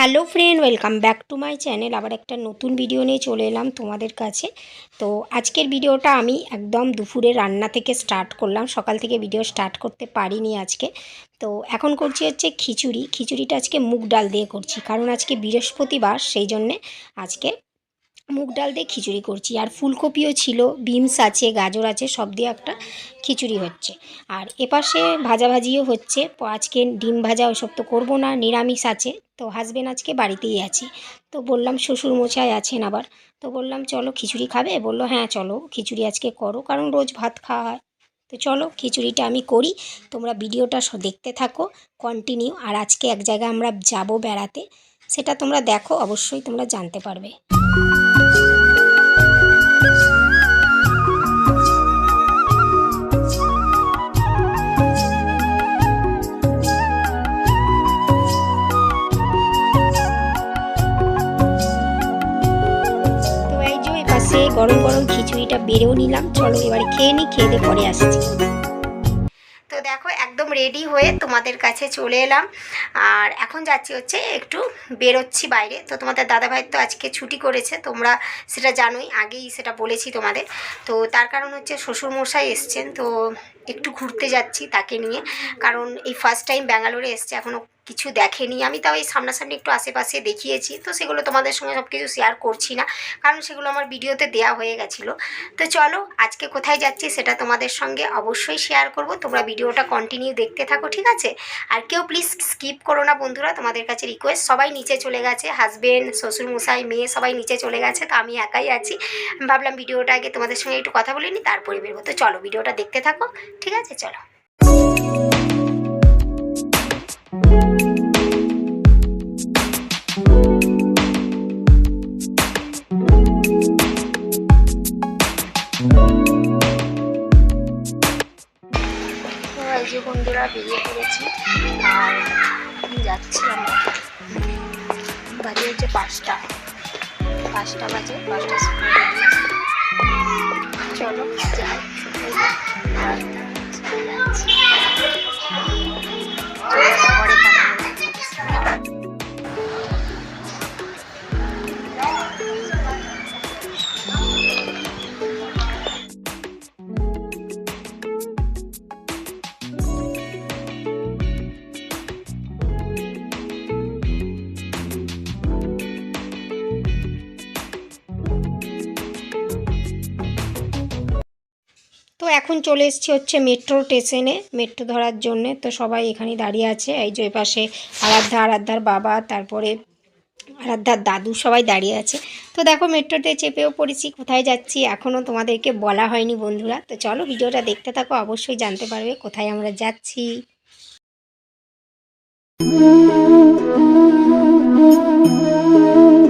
Hello friend, welcome back to my channel. আবার একটা নতুন ভিডিও নিয়ে চলে এলাম তোমাদের কাছে। তো আজকের ভিডিওটা আমি একদম দুপুরে রান্না থেকে স্টার্ট করলাম। সকাল থেকে ভিডিও স্টার্ট করতে পারিনি আজকে। তো এখন করছি হচ্ছে খিচুড়ি। খিচুড়িটা আজকে মুগ ডাল দিয়ে করছি। কারণ আজকে বৃহস্পতিবার, সেই জন্যে আজকে মুগ ডাল দিয়ে খিচুড়ি করছি। আর ফুলকপিও ছিল, বিনস আছে, গাজর আছে, সব দিয়ে একটা খিচুড়ি হচ্ছে। আর এপাশে ভাজাভাজিও হচ্ছে। আজকে ডিম ভাজা ওসব তো করব না, নিরামিষ আছে। তো হাজবেন্ড আজকে বাড়িতেই আছে। তো বললাম শ্বশুর মশাই আছেন আবার। তো বললাম, চলো খিচুড়ি খাবে? বলল হ্যাঁ চলো খিচুড়ি আজকে করো, কারণ রোজ ভাত খাওয়া হয়। তো চলো খিচুড়িটা আমি করি। তোমরা ভিডিওটা দেখতে থাকো কন্টিনিউ আর আজকে এক জায়গায় আমরা যাব বেড়াতে, সেটা তোমরা দেখো, অবশ্যই তোমরা জানতে পারবে। গরম গরম খিচুড়িটা বেড়েও নিলাম। চলো এবারে খেয়ে নিই খেয়ে পরে আসছি। রেডি হয়ে তোমাদের কাছে চলে এলাম। আর এখন যাচ্ছি হচ্ছে একটু বেরোচ্ছি বাইরে। তো তোমাদের দাদাভাই তো আজকে ছুটি করেছে, তোমরা সেটা জানোই, আগেই সেটা বলেছি তোমাদের। তো তার কারণ হচ্ছে শ্বশুরমশাই এসছেন, তো একটু ঘুরতে যাচ্ছি তাকে নিয়ে। কারণ এই ফার্স্ট টাইম ব্যাঙ্গালোরে এসছে এখনও কিছু দেখেনি। আমি তাও এই সামনাসামনি একটু আশেপাশে দেখিয়েছি। তো সেগুলো তোমাদের সঙ্গে সব কিছু শেয়ার করছি না। কারণ সেগুলো আমার ভিডিওতে দেয়া হয়ে গেছিল। তো চলো, আজকে কোথায় যাচ্ছি সেটা তোমাদের সঙ্গে অবশ্যই শেয়ার করব। তোমরা ভিডিওটা কন্টিনিউ দেখতে থাকো, ঠিক আছে? আর কেউ প্লিজ স্কিপ করো না বন্ধুরা। তোমাদের কাছে রিকোয়েস্ট সবাই নিচে চলে গেছে। হাজবেন্ড শ্বশুরমশাই মেয়ে সবাই নিচে চলে গেছে। তো আমি একাই আছি। ভাবলাম ভিডিওটা আগে তোমাদের সঙ্গে একটু কথা বলে নিই, তারপরে বেরবো। তো চলো, ভিডিওটা দেখতে থাকো, ঠিক আছে? চলো। আমরা বাজে হচ্ছে পাঁচটা। পাঁচটা বাজে পাঁচটা চলো যাই। তো এখন চলে এসছি হচ্ছে মেট্রো স্টেশনে মেট্রো ধরার জন্য। তো সবাই এখানে দাঁড়িয়ে আছে। এই যে পাশে আরাধ্যা, আরাধ্যার বাবা, তারপরে আরাধ্যার দাদু সবাই দাঁড়িয়ে আছে। তো দেখো মেট্রোতে চেপেও পড়েছি, কোথায় যাচ্ছি এখনও তোমাদেরকে বলা হয়নি বন্ধুরা। তো চলো ভিডিওটা দেখতে থাকো, অবশ্যই জানতে পারবে কোথায় আমরা যাচ্ছি। তো আমরা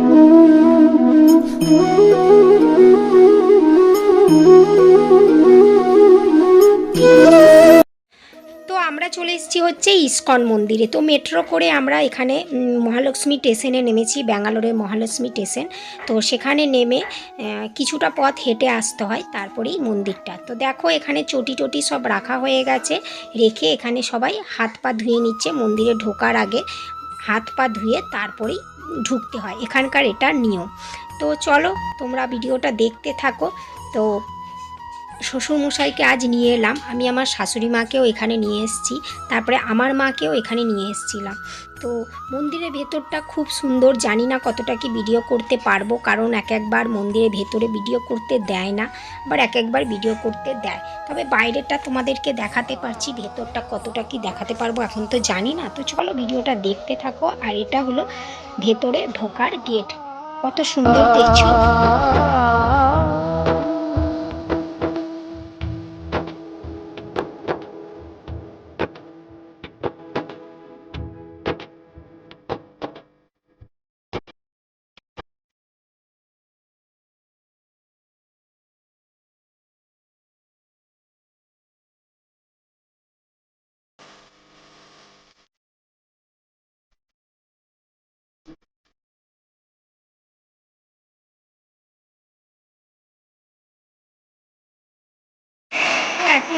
চলে এসেছি হচ্ছে ইস্কন মন্দিরে। তো মেট্রো করে আমরা এখানে মহালক্ষ্মী স্টেশনে নেমেছি, ব্যাঙ্গালোরের মহালক্ষ্মী স্টেশন তো সেখানে নেমে কিছুটা পথ হেঁটে আসতে হয়, তারপরেই মন্দিরটা। তো দেখো এখানে চটি টটি সব রাখা হয়ে গেছে, রেখে এখানে সবাই হাত পা ধুয়ে নিচ্ছে, মন্দিরে ঢোকার আগে হাত পা ধুয়ে তারপরেই ঢুকতে হয়, এখানকার এটা নিয়ম। তো চলো তোমরা ভিডিওটা দেখতে থাকো। তো শ্বশুরমশাইকে আজ নিয়ে এলাম। আমি আমার শাশুড়ি মাকেও এখানে নিয়ে এসেছি। তারপরে আমার মাকেও এখানে নিয়ে এসেছিলাম। তো মন্দিরের ভেতরটা খুব সুন্দর। জানি না কতটা কি ভিডিও করতে পারব। কারণ এক একবার মন্দিরের ভেতরে ভিডিও করতে দেয় না। আবার এক একবার ভিডিও করতে দেয়। তবে বাইরেটা তোমাদেরকে দেখাতে পারছি। ভেতরটা কতটা কি দেখাতে পারব এখন তো জানি না। তো চলো ভিডিওটা দেখতে থাকো। আর এটা হলো ভেতরে ঢোকার গেট কত সুন্দর দেখছ।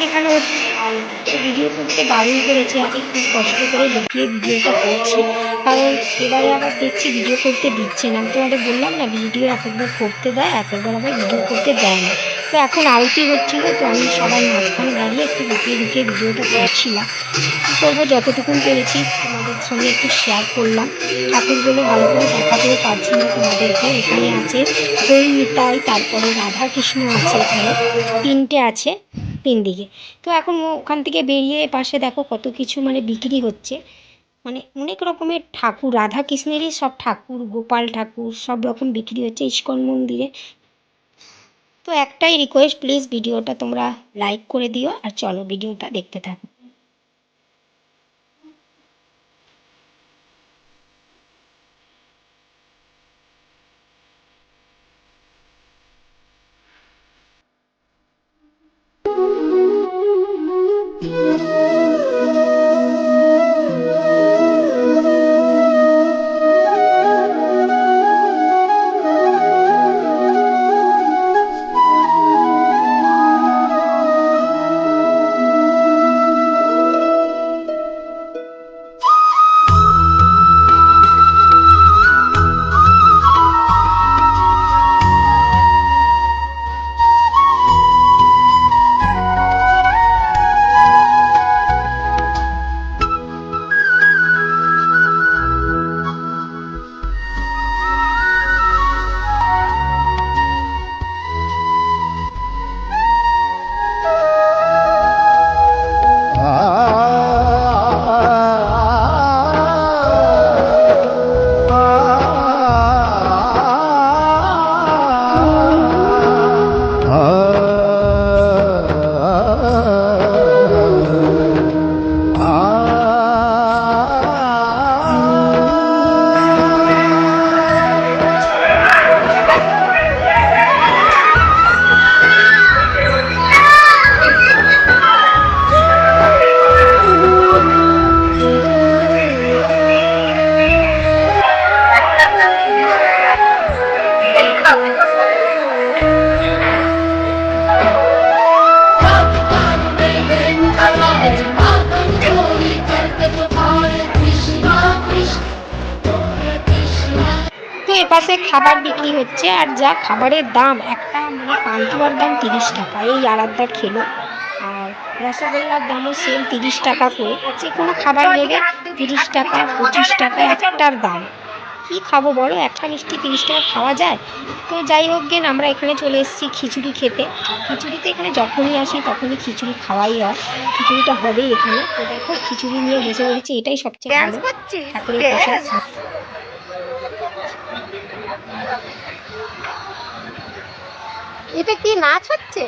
এখন ভিডিও করতে বারণ করেছে, আমি খুব কষ্ট করে লুকিয়ে ভিডিওটা করছি। কারণ এবারে আবার দেখছি ভিডিও করতে দিচ্ছে না। আমি তোমাদের বললাম না, ভিডিও এক একবার করতে দেয় এক একবার আবার ভিডিও করতে দেয় না। তো এখন আরতি হচ্ছিল, তো আমি সবাই মাঝখানে দাঁড়িয়ে একটু লুকিয়ে লুকিয়ে ভিডিওটা করছিলাম। কী করব, যতটুকুন পেরেছি তোমাদের সঙ্গে একটু শেয়ার করলাম। ঠাকুরগুলো ভালো করে দেখাতেও পারছি না তোমাদেরকে, এখানে আছে দই তারপরে রাধা কৃষ্ণ আছে এখানে। তিনটে আছে। তিন দিকে। তো এখন ওখান থেকে বেরিয়ে পাশে দেখো কত কিছু মানে বিক্রি হচ্ছে। মানে অনেক রকমের ঠাকুর রাধা কৃষ্ণেরই সব ঠাকুর, গোপাল ঠাকুর সব রকম বিক্রি হচ্ছে ইস্কন মন্দিরে। তো একটাই রিকোয়েস্ট প্লিজ ভিডিওটা তোমরা লাইক করে দিও আর চলো ভিডিওটা দেখতে থাকো। তো এপাশে খাবার বিক্রি হচ্ছে আর যা খাবারের দাম একটা মানে পান্তুয়ার দাম তিরিশ টাকা এই আরাধ্যা খেলো। আর রসগোল্লার দামও সেম তিরিশ টাকা করে যে কোনো খাবার নেবে তিরিশ টাকা পঁচিশ টাকা একটার দাম। কি খাব বলো? একটা মিষ্টি তিরিশ টাকা খাওয়া যায়? তো যাই হোক গেন আমরা এখানে চলে এসেছি খিচুড়ি খেতে। খিচুড়িতে এখানে যখনই আসি তখনই খিচুড়ি খাওয়াই হয়। খিচুড়িটা হবেই এখানে। তো দেখো খিচুড়ি নিয়ে বসে পড়েছি এটাই সবচেয়ে ভালো। ঠাকুরের প্রসাদ। এটা কি নাচ হচ্ছে?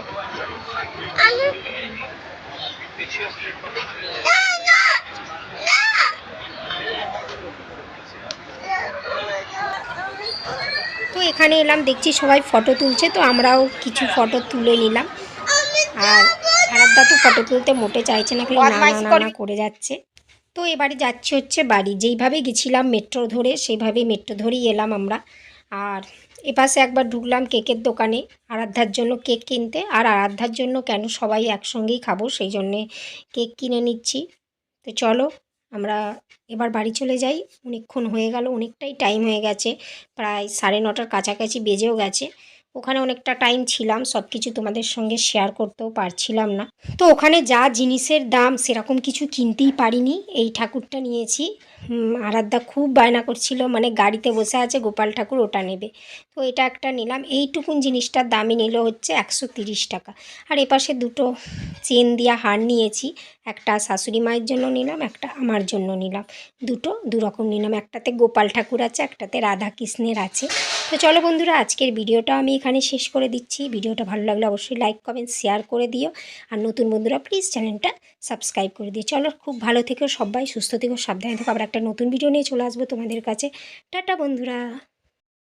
তো এখানে এলাম দেখছি সবাই ফটো তুলছে তো আমরাও কিছু ফটো তুলে নিলাম। আর আরাধ্যা তো ফটো তুলতে মোটে চাইছে না খালি না না বদমাইশ না করবি। না করে যাচ্ছে। তো এবারে যাচ্ছি হচ্ছে বাড়ি। যেইভাবে গেছিলাম মেট্রো ধরে সেইভাবেই মেট্রো ধরেই এলাম আমরা। আর এপাশে একবার ঢুকলাম কেকের দোকানে। আরাধ্যার জন্য কেক কিনতে। আর আরাধ্যার জন্য কেন সবাই একসঙ্গেই খাব, সেই জন্যে কেক কিনে নিচ্ছি। তো চলো, আমরা এবার বাড়ি চলে যাই। অনেকক্ষণ হয়ে গেল, অনেকটাই টাইম হয়ে গেছে। প্রায় সাড়ে নটার কাছাকাছি বেজেও গেছে। ওখানে অনেকটা টাইম ছিলাম সব কিছু তোমাদের সঙ্গে শেয়ার করতেও পারছিলাম না। তো ওখানে যা জিনিসের দাম, সেরকম কিছু কিনতেই পারিনি। এই ঠাকুরটা নিয়েছি। আরাধ্যা খুব বায়না করছিল মানে গাড়িতে বসে আছে, গোপাল ঠাকুর ওটা নেবে। তো এটা একটা নিলাম। এইটুকুন জিনিসটার দামই নিল হচ্ছে একশো টাকা। আর এপাশে দুটো চেন দিয়া হার নিয়েছি। একটা শাশুড়ি মায়ের জন্য নিলাম, একটা আমার জন্য নিলাম। দুটো দু রকম নিলাম। একটাতে গোপাল ঠাকুর আছে, একটাতে রাধা কৃষ্ণের আছে। তো চলো বন্ধুরা, আজকের ভিডিওটা আমি এখানে শেষ করে দিচ্ছি। ভিডিওটা ভালো লাগলে অবশ্যই লাইক কমেন্ট শেয়ার করে দিও। আর নতুন বন্ধুরা প্লিজ চ্যানেলটা সাবস্ক্রাইব করে দিও। চলো, খুব ভালো থেকো সবাই, সুস্থ থেকো, সাবধানে থেকো। আবার একটা নতুন ভিডিও নিয়ে চলে আসব তোমাদের কাছে। টাটা বন্ধুরা।